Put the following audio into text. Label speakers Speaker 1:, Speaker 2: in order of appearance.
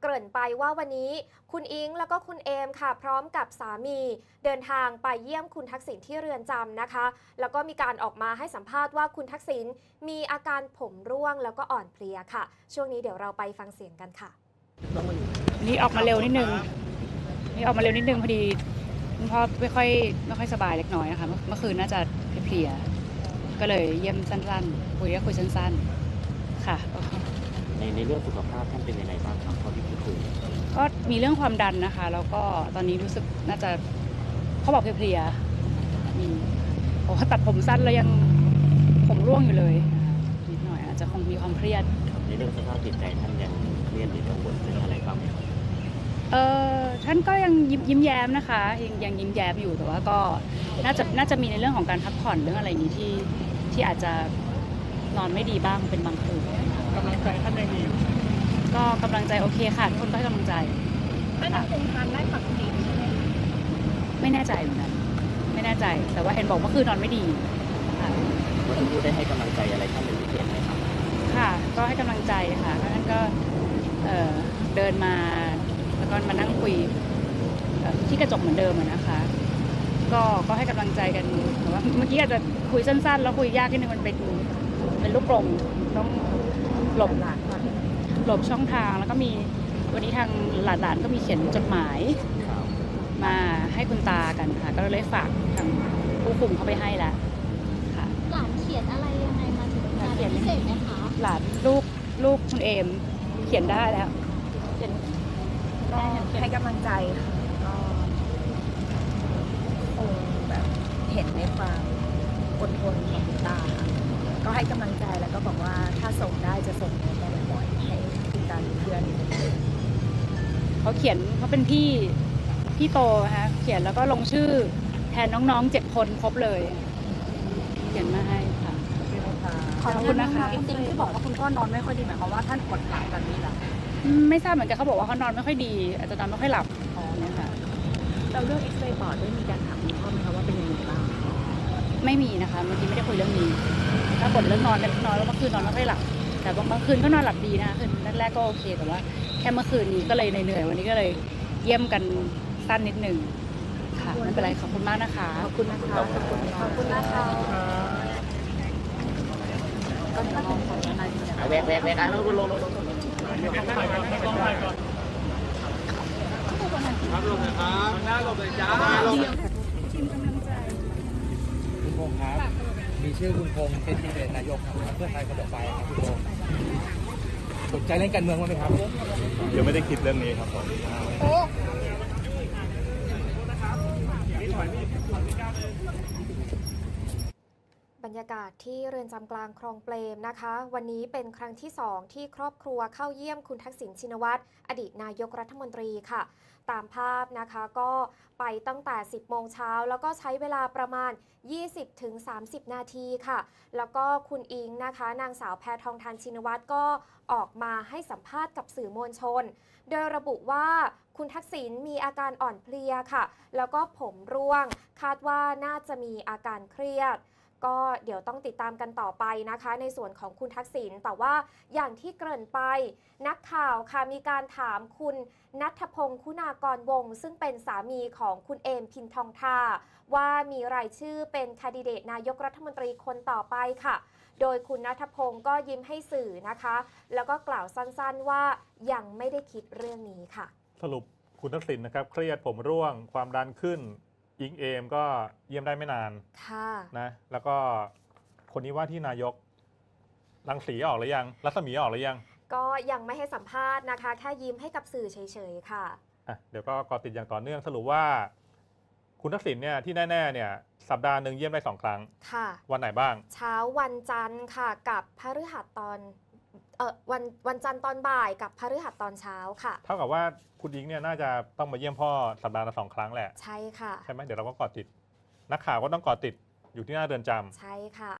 Speaker 1: เกริ่นไปว่าวันนี้คุณอิงแล้วก็คุณเอมค่ะ พร้อมกับสามีเดินทางไปเยี่ยมคุณทักษิณที่เรือนจำนะคะ แล้วก็มีการออกมาให้สัมภาษณ์ว่าคุณทักษิณมีอาการผมร่วงแล้วก็อ่อนเพลียค่ะ ช่วงนี้เดี๋ยวเราไปฟังเสียงกันค่ะ
Speaker 2: นี่ออกมาเร็วนิดนึง นี่ออกมาเร็วนิดนึงพอดีคุณพ่อไม่ค่อยไม่ค่อยสบายเล็กน้อยนะคะเมื่อคืนน่าจะเพลียก็เลยเยี่ยมสั้นๆคุยก็คุยสั้นๆ ค่ะ
Speaker 3: ในในเรื่องสุขภาพท่านเป็นยังไงบ้างครับเท่าที่พูดคุย
Speaker 2: ก็มีเรื่องความดันนะคะ แล้วก็ตอนนี้รู้สึกน่าจะเขาบอกเพลียๆมีโอ้เขาตัดผมสั้นแล้วยังผมร่วงอยู่เลยนิดหน่อยอาจจะคงมีความเครียด
Speaker 3: ในเรื่องสภาพจิตใจท่านยังเครียดหรือกังวลเรื่องอะไรบ้างไหมครับ
Speaker 2: เออท่านก็ยังยิ้มยิ้มแย้มนะคะ ยังยังยิ้มแย้มอยู่แต่ว่าก็น่าจะน่าจะมีในเรื่องของการพักผ่อนเรื่องอะไรอย่างนี้ที่ที่อาจจะนอนไม่ดีบ้างเป็นบางคืน
Speaker 4: กำลังใจท่านยังมีอยู่
Speaker 2: ก็กำลังใจโอเคค่ะทุกคนก็ให้กำลังใจ
Speaker 5: ท่านยังคงทานได้ปกติใช่ไหมคะ
Speaker 2: ไม่แน่ใจเหมือนกันไม่แน่ใจแต่ว่าเห็นบอกว่าคือนอนไม่ดีค่ะ
Speaker 3: เมื่อสักครู่ได้ให้กำลังใจอะไรท่านเป็นพิเศษไหมครับ
Speaker 2: ค่ะ ก็ให้กำลังใจค่ะแล้วท่านก็เอ่อเดินมาแล้วก็มานั่งคุยเอ่อที่กระจกเหมือนเดิมอะนะคะ ก็ก็ให้กำลังใจกันแต่ว่าเมื่อกี้อาจจะคุยสั้นๆ แล้วคุยยากนิดนึงมันเป็นเป็นลูกกลมต้อง หลบหลบช่องทางแล้วก็มีวันนี้ทางหลานๆก็มีเขียนจดหมาย มาให้คุณตากันค่ะ ก็เลยฝากทางผู้คุมเขาไปให้แล้วค่ะ
Speaker 5: หลานเขียนอะไรยังไงมาถึง
Speaker 2: หลานเขียน
Speaker 5: พิเศษไหมคะ
Speaker 2: หลานลูกลูกคุณเอมเขียนได้แล้วเขียน
Speaker 6: ก็ให้กำลังใจค่ะก็คงแบบเห็นในความอดทนของคุณตาค่ะ ก็ให้กำลังใจแล้วก็บอกว่าถ้าส่งได้จะส่งไปบ่อยๆให้คุณตาเป็นเพื่อน
Speaker 2: เขาเขียนเขาเป็นพี่พี่โตนะคะเขียนแล้วก็ลงชื่อแทนน้องๆเจ็ดคนครบเลย เขียนมาให้ค่ะ ขอบคุณนะคะ
Speaker 6: จริงๆที่บอกว่าคุณพ่อนอนไม่ค่อยดีหมายความว่าท่านปวดหลังแบบนี้เหรอ
Speaker 2: อืมไม่ทราบเหมือนกันเขาบอกว่าเขานอนไม่ค่อยดี อาจจะนอนไม่ค่อยหลับเนี่ยค่ะ
Speaker 6: เราเรื่องเอ็กซเรย์ปอดได้มีการถามคุณพ่อไหมคะว่าเป็นยังไงบ้าง
Speaker 2: ไม่มีนะคะเมื่อกี้ไม่ได้คุยเรื่องนี้ถ้าบ่นเรื่องนอนเล็กน้อยแล้วเมื่อคืนนอนไม่ค่อยหลับแต่บางบางคืนก็นอนหลับดีนะคะคืนแรกๆก็โอเคแต่ว่า แค่เมื่อคืนนี้ก็เลยเหนื่อยๆวันนี้ก็เลยเยี่ยมกันสั้นนิดหนึ่งค่ะไม่เป็นไรขอบคุณมากนะคะ
Speaker 6: ขอบคุณนะคะขอบคุณขอบคุณนะคะก็เดี๋ยวรอขอทนายยืนยัน
Speaker 3: แวกแวกแวกอะลงลงลงลง
Speaker 4: ต้องไปก่อนครับลงเลยครับหน้าลงเลยจ้าล ง
Speaker 7: คุณพงษ์ครับ มีชื่อคุณพงษ์เป็นที่เป็นนายกครับเพื่อไทยคนต่อไปครับคุณพงษ์สนใจเล่นการเมืองบ้างไหมครับ
Speaker 4: ยังไม่ได้คิดเรื่องนี้ครับผม
Speaker 1: บรรยากาศที่เรือนจำกลางคลองเปรมนะคะ วันนี้เป็นครั้งที่2ที่ครอบครัวเข้าเยี่ยมคุณทักษิณชินวัตรอดีตนายกรัฐมนตรีค่ะ ตามภาพนะคะก็ไปตั้งแต่ 10 โมงเช้า แล้วก็ใช้เวลาประมาณ 20-30 นาทีค่ะ แล้วก็คุณอิงนะคะ นางสาวแพทองทานชินวัตรก็ออกมาให้สัมภาษณ์กับสื่อมวลชน โดยระบุว่าคุณทักษิณมีอาการอ่อนเพลียค่ะ แล้วก็ผมร่วง คาดว่าน่าจะมีอาการเครียด ก็เดี๋ยวต้องติดตามกันต่อไปนะคะ ในส่วนของคุณทักษิณแต่ว่าอย่างที่เกริ่นไป นักข่าวค่ะมีการถามคุณนัทพงศ์คุณากรวงศ์ซึ่งเป็นสามีของคุณเอมพินทองทาว่ามีรายชื่อเป็นคดิเดตนายกรัฐมนตรีคนต่อไปค่ะ โดยคุณนัทพงศ์ก็ยิ้มให้สื่อนะคะ แล้วก็กล่าวสั้นๆว่ายังไม่ได้คิดเรื่องนี้ค่ะ
Speaker 8: สรุปคุณทักษิณนะครับ เครียดผมร่วงความดันขึ้น อิงเอมก็เยี่ยมได้ไม่นาน
Speaker 1: ค่ะ
Speaker 8: นะแล้วก็คนนี้ว่าที่นายกรังสีออกหรือยัง รัศมีออกหรือยัง
Speaker 1: ก็ยังไม่ให้สัมภาษณ์นะคะ แค่ยิ้มให้กับสื่อเฉยๆค่ะ
Speaker 8: อะเดี๋ยวก็เกาะติดอย่างต่อเนื่องสรุปว่า คุณทักษิณเนี่ยที่แน่ๆเนี่ยสัปดาห์หนึ่งเยี่ยมได้สองครั้ง
Speaker 1: ค่ะ
Speaker 8: วันไหนบ้าง
Speaker 1: เช้าวันจันทร์ค่ะ กับพฤหัสตอน เออวันวันจันทร์ตอนบ่ายกับพฤหัสตอนเช้าค่ะ
Speaker 8: เท่ากับว่าคุณอิงเนี่ยน่าจะต้องมาเยี่ยมพ่อสัปดาห์ละสองครั้งแหละ
Speaker 1: ใช่ค่ะ
Speaker 8: ใช่ไหมเดี๋ยวเราก็เกาะติด นักข่าวก็ต้องเกาะติดอยู่ที่หน้าเรือนจำ
Speaker 1: ใช่ค่ะ